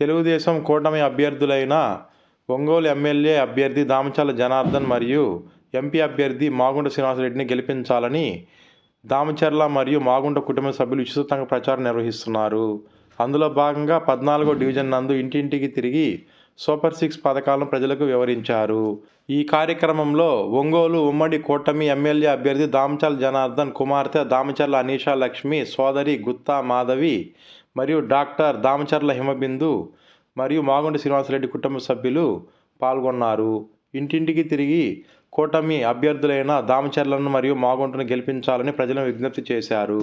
తెలుగుదేశం కూటమి అభ్యర్థులైన ఒంగోలు ఎమ్మెల్యే అభ్యర్థి దామచర్ల జనార్దన్ మరియు ఎంపీ అభ్యర్థి మాగుంట శ్రీనివాసరెడ్డిని గెలిపించాలని దామచర్ల మరియు మాగుంట కుటుంబ సభ్యులు విస్తృతంగా ప్రచారం నిర్వహిస్తున్నారు. అందులో భాగంగా పద్నాలుగో డివిజన్ నందు ఇంటింటికి తిరిగి సూపర్ సిక్స్ పథకాలను ప్రజలకు వివరించారు. ఈ కార్యక్రమంలో ఒంగోలు ఉమ్మడి కూటమి ఎమ్మెల్యే అభ్యర్థి దామచల్ జనార్దన్ కుమార్తె దామచర్ల అనీషా లక్ష్మి సోదరి గుత్తా మాధవి మరియు డాక్టర్ దామచర్ల హిమబిందు మరియు మాగుంట శ్రీనివాసరెడ్డి కుటుంబ సభ్యులు పాల్గొన్నారు. ఇంటింటికి తిరిగి కూటమి అభ్యర్థులైన దామచర్లను మరియు మాగుంటను గెలిపించాలని ప్రజలను విజ్ఞప్తి చేశారు.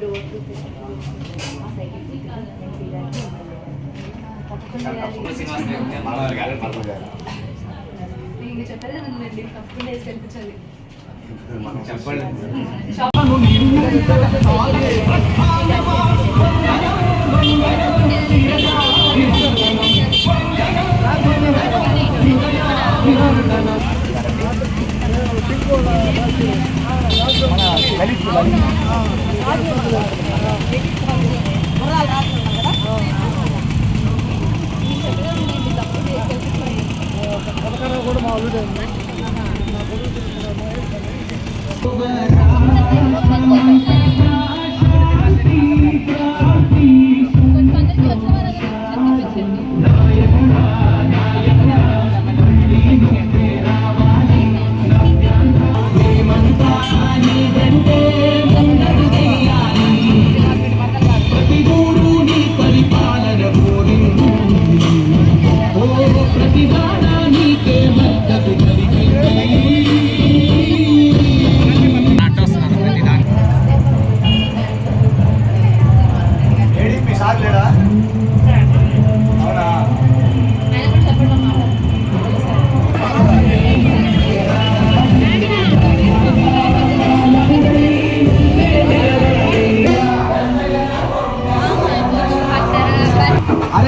వేసినమ్మ ఏడి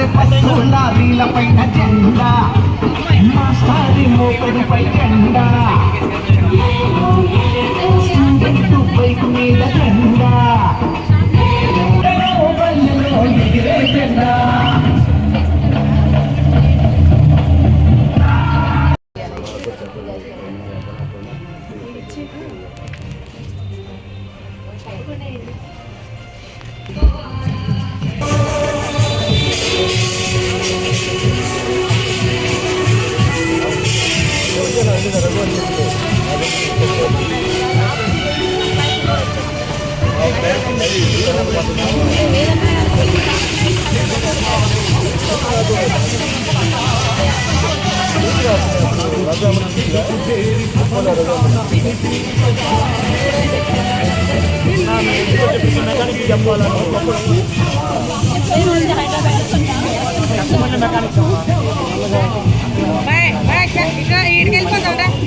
అరే వీళ్ళపైన జెండా. మాస్టారి జెండా. బైక్ మీద ఈడికి వెళ్ళిపోతాడా అమ్మాయి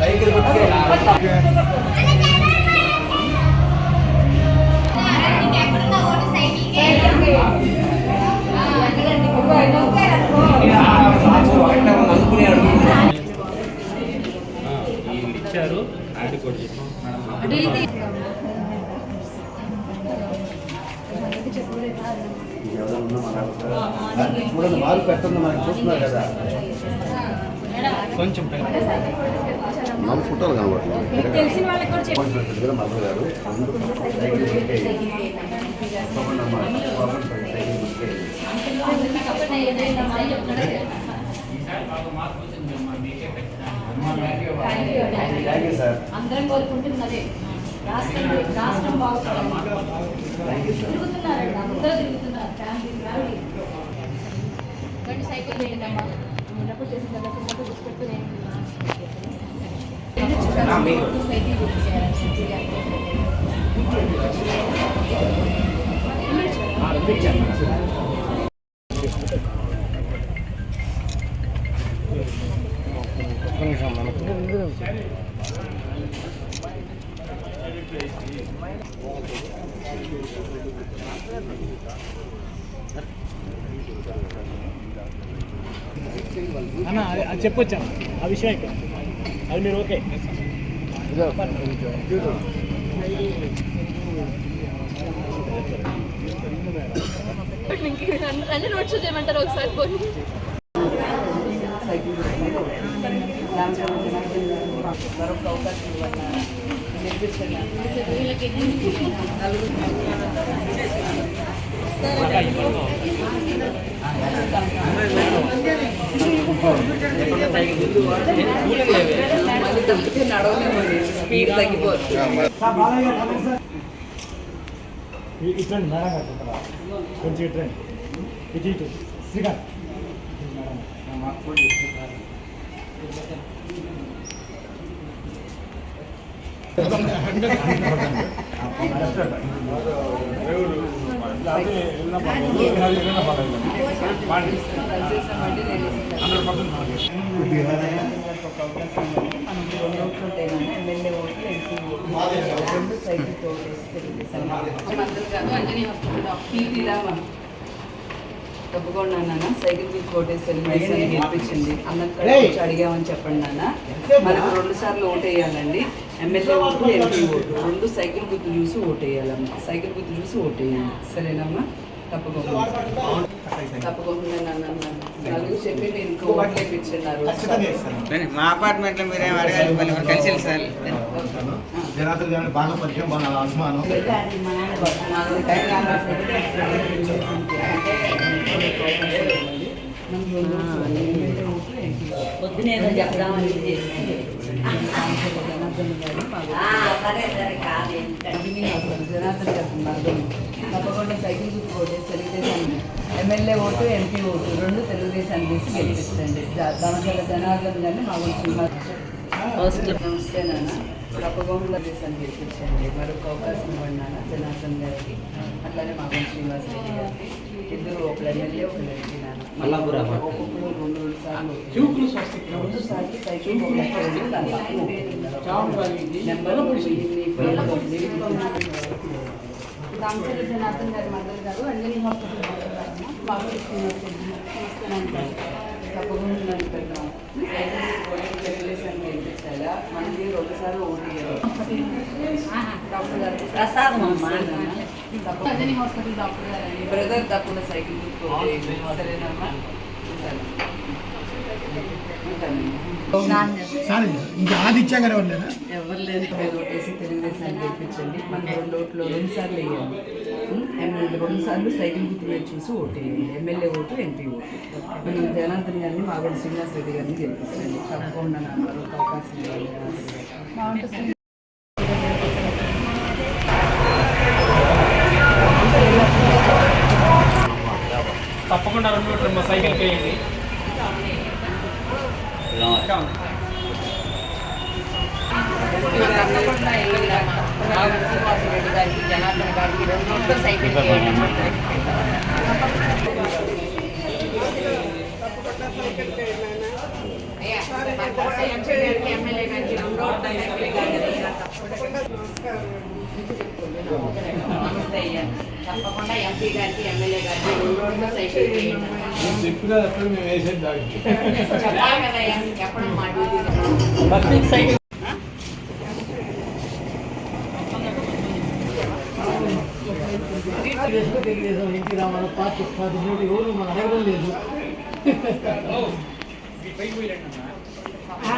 సైకిల్ గుర్తుకే మార్పు పెట్టండి మనకి చూస్తున్నారు కదా మన ఫోటోలు కనబడుతుంది తెలిసిన వాళ్ళకి కూడా అందరం కోరుకుంటున్నదే రాష్ట్రం రాష్ట్రం బాగుపడాలి. తిరుగుతున్నారండి అందరూ తిరుగుతున్నారు. Family family. రండి సైకిల్ చేయండి అమ్మా ఉన్నప్పుడు చేసిన తర్వాత ఉన్నప్పుడు గుర్తుపెట్టుకుని సైకిల్ అన్న అది- అది చెప్పొచ్చాను ఆ విషయం ఇక్కడ అది మీరు ఓకే అన్ని రోడ్ షో చేయమంటారు ఒకసారి పోనీ ఇ- ఇట్రండి మేడం గారు చెప్పరా కొంచెం ఇట్రండి ఇటు ఇటు శ్రీకాంత్ తప్పకుండా నాన్న సైకిల్ మీద తెలుగుదేశం గెలిపించింది వచ్చి అడిగామని చెప్పండి నాన్న మనకు రెండు సార్లు ఓటు వేయాలండి ఎమ్మెల్యే ఓటు ఎంపీ ఓటు. రెండు సైకిల్ గుర్తు చూసి ఓటు వేయాలమ్మా సైకిల్ గుర్తు చూసి ఓటు వేయాలి సరేనమ్మా? తప్పకుండా. తప్పకుండా నలుగురు చెప్పి నేను ఇంకో ఓట్లు వేయించున్నారు మా అపార్ట్మెంట్లో మీరేం అడగాలి మళ్ళీ మరి కలిసి సార్ జనార్దన్ గారిని బాగా పరిచయం బాగా అభిమానం. పొద్దునేదో చెప్దామని చేసి జనార్దన్ గారు మరదలు. తప్పకుండా సైకిల్ ఓటు తెలుగుదేశాన్ని ఎమ్మెల్యే ఓటు ఎంపీ ఓటు రెండు తెలుగుదేశాన్ని తీసి గెలిపించండి దానివల్ల జనార్దన్ గారిని మా వంశీ నమస్తే నాన్న. తప్పకుండా దేశాన్ని గెలిపించండి. మరొక అవకాశం ఇవ్వండి నాన్న జనార్దన్ గారికి. అట్లానే మా శ్రీనివాస్ రెడ్డి గారికి. ఇద్దరు ఒకరు ఎమ్మెల్యే ఒకరు ఎంపీ. దాని నెంబర్ రామచంద్ర జనార్దన్ గారి మద్దతు గారు అంజలి హాస్పిటల్ బాబు ఓటు డాక్టర్ గారు ప్రసాదం. అంజనీ హాస్పిటల్ డాక్టర్ గారు మీ బ్రదర్ తప్పకుండా సైకిల్ సరేనమ్మా. ఇంకా ఆది ఇచ్చాం కదా లేదా ఎవరు లేదు ఓటేసి తెలుగుదేశాన్ని గెలిపించండి. మన రెండు ఓట్లు రెండు సార్లు వేయాలి. రెండు సార్లు సైకిల్ గుర్తు మీద చూసి ఓటు వేయండి. MLA vote MP vote. మీరు జనార్దన్ గారిని మాగడి శ్రీనివాస్ రెడ్డి గారిని గెలిపించండి. తప్పకుండా నాకు అవకాశం మీటర్లు మా సైకిల్కి వేయండి తప్పకుండా ఎమ్మెల్యే మాగడి శ్రీనివాస్ రెడ్డి గారికి జనార్దన్ గారికి రెండు ఓట్లు సైకిల్ వేయండి ఎమ్మెల్యే గారికి రెండు ఓట్ల సైకిల్ గారికి నమస్తే అయ్యా తప్పకుండా ఎంపీ గారికి ఎమ్మెల్యే గారికి రెండు రోజులు సైకిల్ చేయండి చెప్పినా అప్పుడు మేము వేసేది దానికి చెప్పాలి కదా అయ్యా చెప్పడం మా duty cycle NT Ramarao party పదిహేడు ఎవరు మన అడగడం లేదు ఆ,